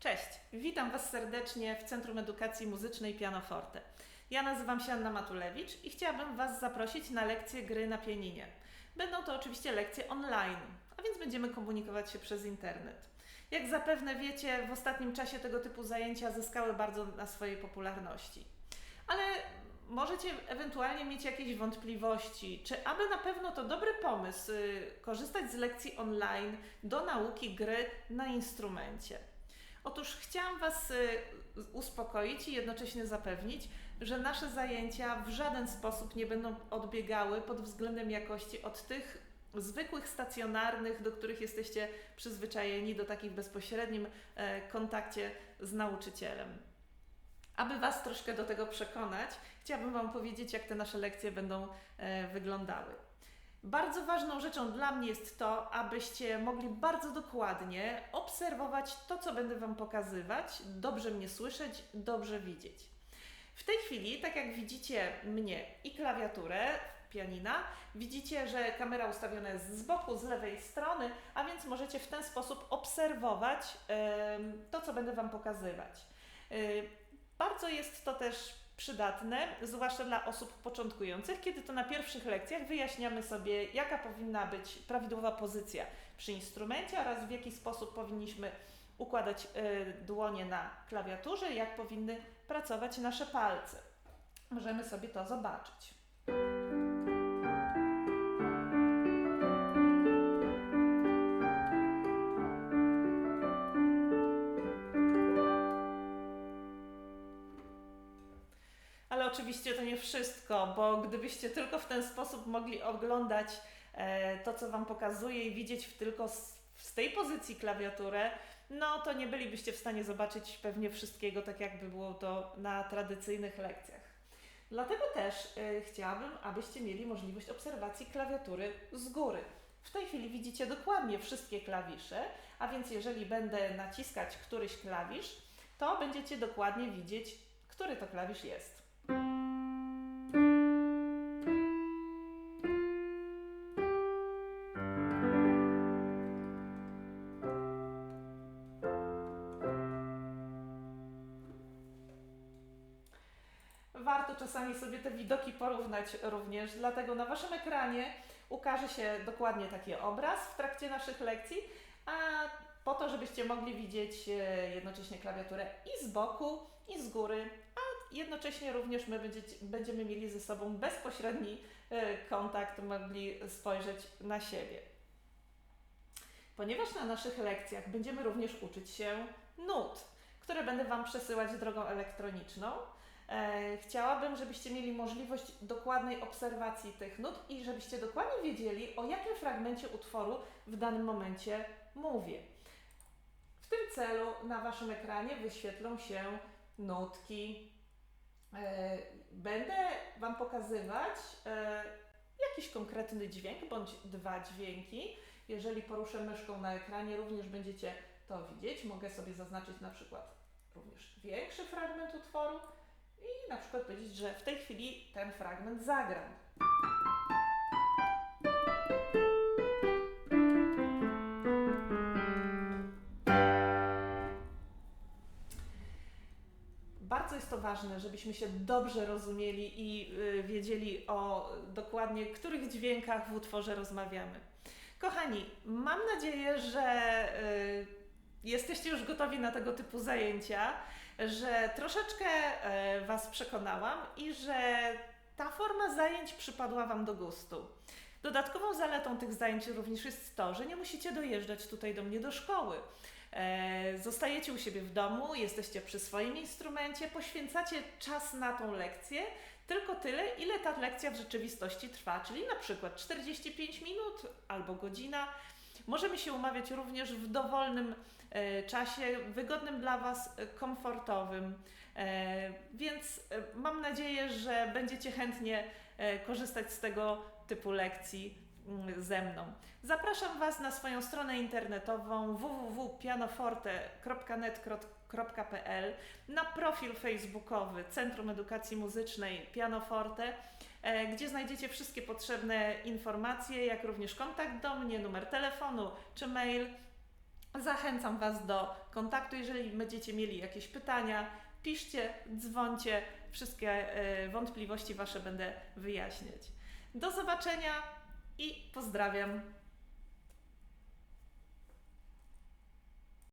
Cześć, witam Was serdecznie w Centrum Edukacji Muzycznej Pianoforte. Ja nazywam się Anna Matulewicz i chciałabym Was zaprosić na lekcje gry na pianinie. Będą to oczywiście lekcje online, a więc będziemy komunikować się przez internet. Jak zapewne wiecie, w ostatnim czasie tego typu zajęcia zyskały bardzo na swojej popularności. Ale możecie ewentualnie mieć jakieś wątpliwości, czy aby na pewno to dobry pomysł y, korzystać z lekcji online do nauki gry na instrumencie. Otóż chciałam Was y, uspokoić i jednocześnie zapewnić, że nasze zajęcia w żaden sposób nie będą odbiegały pod względem jakości od tych zwykłych stacjonarnych, do których jesteście przyzwyczajeni, do takich bezpośrednim e, kontakcie z nauczycielem. Aby Was troszkę do tego przekonać, chciałabym Wam powiedzieć, jak te nasze lekcje będą e, wyglądały. Bardzo ważną rzeczą dla mnie jest to, abyście mogli bardzo dokładnie obserwować to, co będę Wam pokazywać, dobrze mnie słyszeć, dobrze widzieć. W tej chwili, tak jak widzicie mnie i klawiaturę pianina, widzicie, że kamera ustawiona jest z boku, z lewej strony, a więc możecie w ten sposób obserwować to, co będę Wam pokazywać. Y, bardzo jest to też przydatne, zwłaszcza dla osób początkujących, kiedy to na pierwszych lekcjach wyjaśniamy sobie, jaka powinna być prawidłowa pozycja przy instrumencie oraz w jaki sposób powinniśmy układać y, dłonie na klawiaturze, jak powinny pracować nasze palce. Możemy sobie to zobaczyć. Oczywiście to nie wszystko, bo gdybyście tylko w ten sposób mogli oglądać e, to, co Wam pokazuję i widzieć tylko z tej pozycji klawiaturę, no to nie bylibyście w stanie zobaczyć pewnie wszystkiego tak, jakby było to na tradycyjnych lekcjach. Dlatego też y, chciałabym, abyście mieli możliwość obserwacji klawiatury z góry. W tej chwili widzicie dokładnie wszystkie klawisze, a więc jeżeli będę naciskać któryś klawisz, to będziecie dokładnie widzieć, który to klawisz jest. Warto czasami sobie te widoki porównać również, dlatego na Waszym ekranie ukaże się dokładnie taki obraz w trakcie naszych lekcji, a po to, żebyście mogli widzieć e, jednocześnie klawiaturę i z boku, i z góry, a jednocześnie również my będziemy mieli ze sobą bezpośredni e, kontakt, mogli spojrzeć na siebie. Ponieważ na naszych lekcjach będziemy również uczyć się nut, które będę Wam przesyłać drogą elektroniczną, e, chciałabym, żebyście mieli możliwość dokładnej obserwacji tych nut i żebyście dokładnie wiedzieli, o jakim fragmencie utworu w danym momencie mówię. W tym celu na Waszym ekranie wyświetlą się nutki. E, będę Wam pokazywać e, jakiś konkretny dźwięk bądź dwa dźwięki. Jeżeli poruszę myszką na ekranie, również będziecie to widzieć. Mogę sobie zaznaczyć na przykład również większy fragment utworu i na przykład powiedzieć, że w tej chwili ten fragment zagram. Bardzo jest to ważne, żebyśmy się dobrze rozumieli i y, wiedzieli o dokładnie których dźwiękach w utworze rozmawiamy. Kochani, mam nadzieję, że y, jesteście już gotowi na tego typu zajęcia, że troszeczkę y, Was przekonałam i że ta forma zajęć przypadła Wam do gustu. Dodatkową zaletą tych zajęć również jest to, że nie musicie dojeżdżać tutaj do mnie do szkoły. E, zostajecie u siebie w domu, jesteście przy swoim instrumencie, poświęcacie czas na tą lekcję, tylko tyle, ile ta lekcja w rzeczywistości trwa, czyli na przykład 45 minut albo godzina. Możemy się umawiać również w dowolnym e, czasie, wygodnym dla Was, e, komfortowym. Więc mam nadzieję, że będziecie chętnie korzystać z tego typu lekcji ze mną. Zapraszam Was na swoją stronę internetową www.pianoforte.net.pl, na profil facebookowy Centrum Edukacji Muzycznej Pianoforte, e, gdzie znajdziecie wszystkie potrzebne informacje, jak również kontakt do mnie, numer telefonu czy mail. Zachęcam Was do kontaktu, jeżeli będziecie mieli jakieś pytania, piszcie, dzwońcie, wszystkie e, wątpliwości Wasze będę wyjaśniać. Do zobaczenia i pozdrawiam.